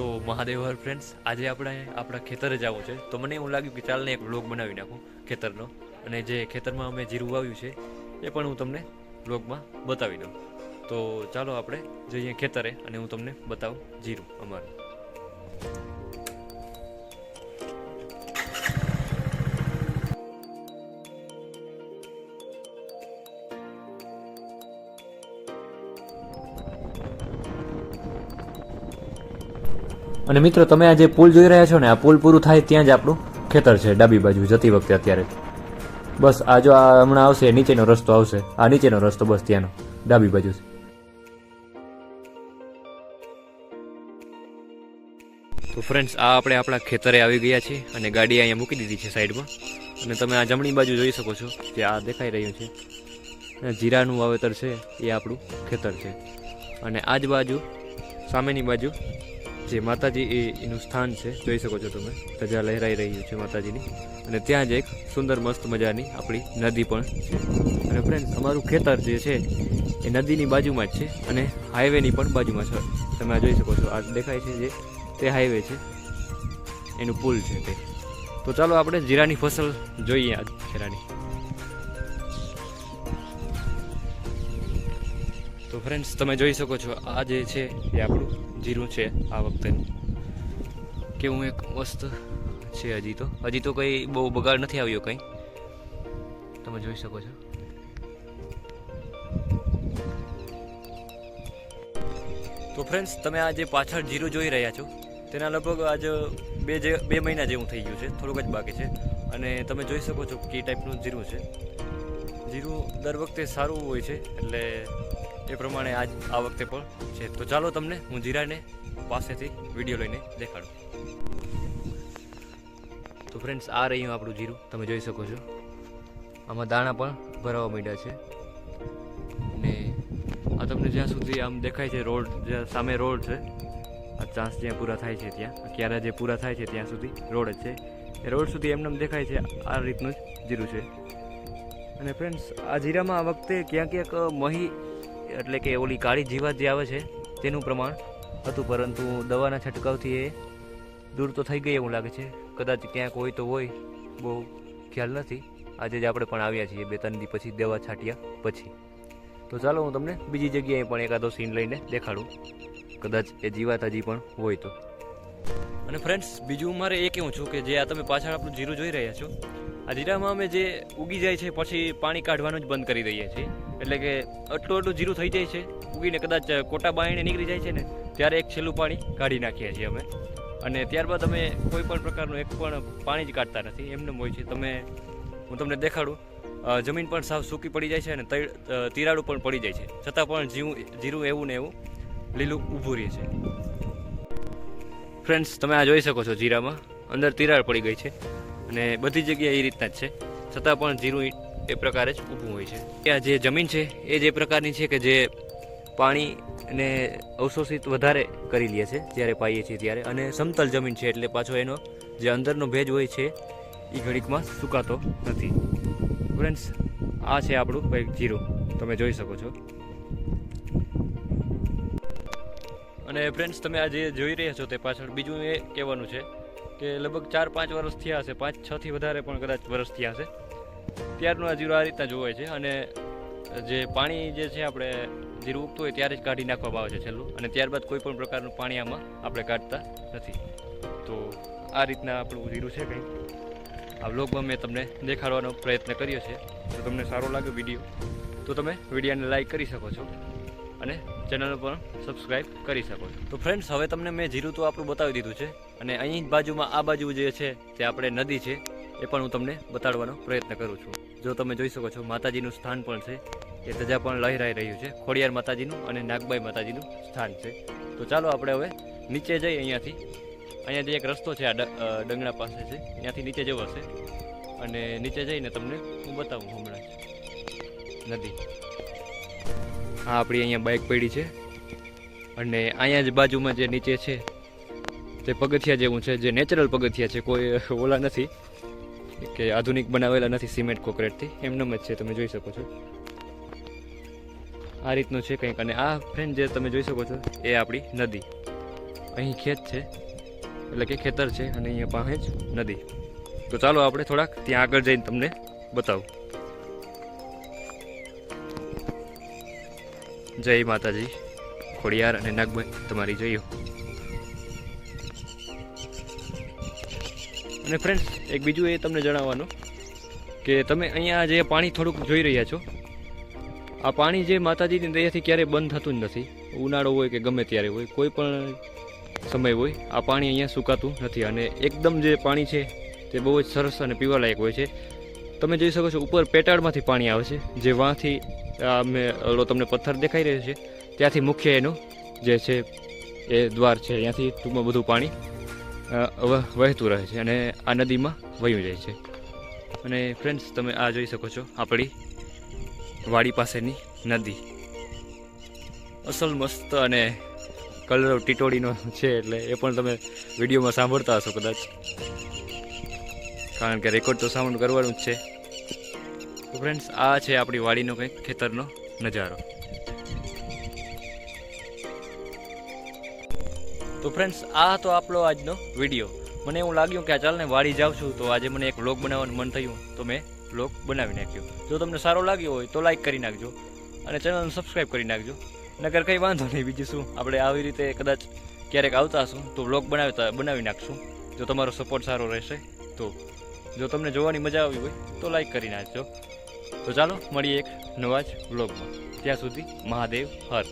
તો Mahadev her friends આજે આપણે આપણા ખેતરે જવું છે. તો મને એવું લાગ્યું કે ચાલને એક વ્લોગ બનાવી નાખું ખેતરનો. અને જે ખેતરમાં અમે જીરું વાવ્યું છે, એ પણ હું તમને વ્લોગમાં બતાવી દઉં. તો ચાલો આપણે જઈએ ખેતરે અને હું તમને બતાવું જીરું અમારું. અને મિત્રો, તમે આ જે પુલ જોઈ રહ્યા છો ને, આ પુલ પૂરું થાય ત્યાં જ આપણું ખેતર છે, ડાબી બાજુ, જતી વખતે અત્યારે. બસ, આ જો આ હમણાં આવશે, નીચેનો રસ્તો આવશે. આ નીચેનો રસ્તો બસ ત્યાંનો, ડાબી બાજુ છે. તો ફ્રેન્ડ્સ આ આપણે આપણા ખેતરે આવી ગયા છીએ અને ગાડી અહીંયા મૂકી દીધી છે સાઈડમાં. અને તમે આ જમણી બાજુ જોઈ શકો છો, જે આ દેખાઈ રહ્યું છે. જીરાનું વાવેતર છે, એ આપણું ખેતર છે. અને આ બાજુ, સામેની બાજુ જે માતાજી એ એનું સ્થાન છે, જોઈ શકો છો તમે. ધજા લહેરાઈ રહ્યું છે માતાજીની. અને ત્યાં જ એક સુંદર મસ્ત મજાની આપણી નદી પણ છે. અને ફ્રેન્ડ અમારું ખેતર જે છે, એ નદીની બાજુમાં જ છે અને હાઈવેની પણ બાજુમાં છે. તમે આ જોઈ શકો છો. આ દેખાય છે જે, તે હાઈવે છે. એનું પુલ છે તે. તો ચાલો આપણે જીરાની ફસલ જોઈએ આ જીરાની. તો ફ્રેન્ડ્સ તમે જોઈ શકો છો, આ જે છે એ આપણું જીરું છે આ વખતેનું. કેવું એક મસ્ત છે હજી તો. હજી તો કંઈ બહુ બગાડ નથી આવ્યો કંઈ. તમે જોઈ શકો છો. તો ફ્રેન્ડ્સ તમે આ જે પાછળ જીરું જોઈ રહ્યા છો, તેના લગભગ આજ બે જે, બે મહિના જેવું થઈ ગયું છે, થોડુંક જ બાકી છે. અને તમે જોઈ શકો છો કે ટાઈપનું જીરું છે. જીરું દર વખતે સારું હોય છે, એટલે એ પ્રમાણે આજ આ વખતે પણ છે. તો ચાલો તમને હું જીરાને પાસેથી વીડિયો લઈને દેખાડું. તો ફ્રેન્ડ્સ આ રહ્યું આપણું જીરું. તમે જોઈ શકો છો. આમાં દાણા પણ ભરાવા માંડ્યા છે. અને આ તમને જ્યાં સુધી આમ દેખાય છે, રોડ જ્યાં સામે રોડ છે, આ ચાન્સ જ્યાં પૂરા થાય છે ત્યાં ક્યારે જે પૂરા થાય છે ત્યાં સુધી રોડ જ છે. એ રોડ સુધી એમને એમ દેખાય છે, આ રીતનું જ જીરું છે. અને ફ્રેન્ડ્સ આ જીરામાં આ વખતે ક્યાંક ક્યાંક મહી એટલે કે ઓલી કાળી જીવાત જે આવે છે, તેનું પ્રમાણ હતું, પરંતુ દવાના છંટકાવથી એ દૂર તો થઈ ગઈ એવું લાગે છે. કદાચ ક્યાંક હોય તો હોય, બહુ ખ્યાલ નથી. આજે જ આપણે પણ આવ્યા છીએ બે ત્રણ દી પછી, દવા છાંટ્યા પછી. તો ચાલો હું તમને બીજી જગ્યાએ પણ એકાદો સીન લઈને દેખાડું. કદાચ એ જીવાત હજી પણ હોય તો. અને ફ્રેન્ડ્સ બીજું મારે એ કહેવું છું કે જે આ તમે પાછળ આપણું જીરું જોઈ રહ્યા છો, આ જીરામાં અમે જે ઉગી જાય છે, પછી પાણી કાઢવાનું જ બંધ કરી દઈએ છીએ. એટલે કે અટલું આટલું જીરું થઈ જાય છે, ઉગીને કદાચ કોટા બાયણે નીકળી જાય છે ને, ત્યારે એક છેલ્લું પાણી કાઢી નાખીએ છીએ અમે. અને ત્યારબાદ અમે કોઈ પણ પ્રકારનું એક પણ પાણી જ કાઢતા નથી એમને હોય છે. તમે, હું તમને દેખાડું જમીન પણ સાવ સૂકી પડી જાય છે અને તિરાડું પણ પડી જાય છે. છતાં પણ જીવું, જીરું એવું ને એવું લીલું ઊભું રહે છે. ફ્રેન્ડ્સ તમે આ જોઈ શકો છો જીરામાં. અંદર તિરાડ પડી ગઈ છે. અને બધી જગ્યાએ એ રીતના જ છે. છતાં પણ જીરું એ- પ્રકારે જ ઊભું હોય છે. આ જે જમીન છે, એ જે પ્રકારની છે કે જે પાણીને અવશોષિત વધારે કરી લે છે, જ્યારે પાઈએ છીએ ત્યારે. અને સમતલ જમીન છે, એટલે પાછો એનો જે અંદરનો ભેજ હોય છે, એ ઘડીકમાં સુકાતો નથી. ફ્રેન્ડ્સ આ છે આપણું કંઈક જીરું. તમે જોઈ શકો છો. અને ફ્રેન્ડ્સ તમે આ જે જોઈ રહ્યા છો તે પાછળ બીજું એ કહેવાનું છે કે લગભગ ચાર પાંચ વર્ષ થયા હશે. પાંચ છથી વધારે પણ કદાચ વર્ષ થયા હશે. ત્યારનું આ જીરું આ રીતના જોવાય છે અને જે પાણી જે છે આપણે જીરું ઉગતું હોય ત્યારે જ કાઢી નાખવામાં આવે છે છેલ્લું. અને ત્યારબાદ કોઈ પણ પ્રકારનું પાણી આમાં આપણે કાઢતા નથી. તો આ રીતના આપણું જીરું છે કંઈ આ વ્લોગમાં મેં તમને દેખાડવાનો પ્રયત્ન કર્યો છે. જો તમને સારો લાગ્યો વીડિયો, તો તમે વિડીયોને લાઈક કરી શકો છો અને ચેનલ પણ સબસ્ક્રાઈબ કરી શકો છો. તો ફ્રેન્ડ્સ, હવે તમને મેં જીરું તો આપણું બતાવી દીધું છે અને અહીં બાજુમાં આ બાજુ જે છે તે આપણે નદી છે. એ પણ હું તમને બતાડવાનો પ્રયત્ન કરું છું. જો તમે જોઈ શકો છો, માતાજીનું સ્થાન પણ છે. એ ધજા પણ લહેરાઈ રહ્યું છે. ખોડિયાર માતાજીનું અને નાગબાઈ માતાજીનું સ્થાન છે. તો ચાલો આપણે હવે નીચે જઈ અહીંયાથી. અહીંયા જે એક રસ્તો છે, આ ડંગણા પાસે છે. ત્યાંથી નીચે જવો હશે. અને નીચે જઈને તમને હું બતાવું હમણાં. નદી. હા, આપણી અહીંયા બાઇક પડી છે. અને અહીંયા જ બાજુમાં જે નીચે છે, તે પગથિયા જેવું છે, જે નેચરલ પગથિયા છે. કોઈ ઓલા નથી. કે આધુનિક બનાવેલા નથી સિમેન્ટ કોકરેટથી. એમનેમ જ છે, તમે જોઈ શકો છો. આ રીતનું છે કંઈક. અને આ ફ્રેન્ડ જે તમે જોઈ શકો છો, એ આપણી નદી. અહીં ખેત છે, એટલે કે ખેતર છે, અને અહીંયા પાસે જ નદી. તો ચાલો આપણે થોડાક ત્યાં આગળ જઈને તમને બતાવું. જય માતાજી. ખોડિયાર અને નાગભાઈ, તમારી જઈઓ અને ફ્રેન્ડ્સ એક બીજું એ તમને જણાવવાનું કે તમે અહીંયા જે પાણી થોડુંક જોઈ રહ્યા છો, આ પાણી જે માતાજીની દયાથી ક્યારેય બંધ થતું જ નથી. ઉનાળો હોય કે ગમે ત્યારે હોય, કોઈ પણ સમય હોય, આ પાણી અહીંયા સુકાતું નથી. અને એકદમ જે પાણી છે, તે બહુ જ સરસ અને પીવાલાયક હોય છે. તમે જોઈ શકો છો, ઉપર પેટાળમાંથી પાણી આવે છે, જે વાંથી મેં તમને પથ્થર દેખાઈ રહ્યો છે. ત્યાંથી મુખ્ય એનું જે છે, એ દ્વાર છે. અહીંયાથી ટૂંકમાં બધું પાણી વહેતું રહે છે અને આ નદીમાં વહ્યું જાય છે. અને ફ્રેન્ડ્સ તમે આ જોઈ શકો છો આપણી વાડી પાસેની નદી. અસલ મસ્ત અને કલર ટીટોડીનો છે એટલે એ પણ તમે વિડીયોમાં સાંભળતા હશો કદાચ. કારણ કે રેકોર્ડ તો સાઉન્ડ કરવાનું જ છે. ફ્રેન્ડ્સ આ છે આપણી વાડીનો કંઈક ખેતરનો નજારો. તો ફ્રેન્ડ્સ આ તો આપણો આજનો વીડિયો મને એવું લાગ્યું કે આ ચાલને વાડી જાઉં છું, તો આજે મને એક વ્લોગ બનાવવાનું મન થયું, તો મેં વ્લોગ બનાવી નાખ્યો. જો તમને સારો લાગ્યો હોય, તો લાઈક કરી નાખજો, અને ચેનલને સબસ્ક્રાઈબ કરી નાખજો. નગર કંઈ વાંધો નહીં, બીજું શું? આપણે આવી રીતે કદાચ ક્યારેક આવતા હશું, તો વ્લોગ બનાવતા બનાવી નાખશું. જો તમારો સપોર્ટ સારો રહેશે, તો જો તમને જોવાની મજા આવી હોય, તો લાઈક કરી નાખજો. તો ચાલો, મળીએ એક નવા જ વ્લોગમાં ત્યાં સુધી મહાદેવ હર.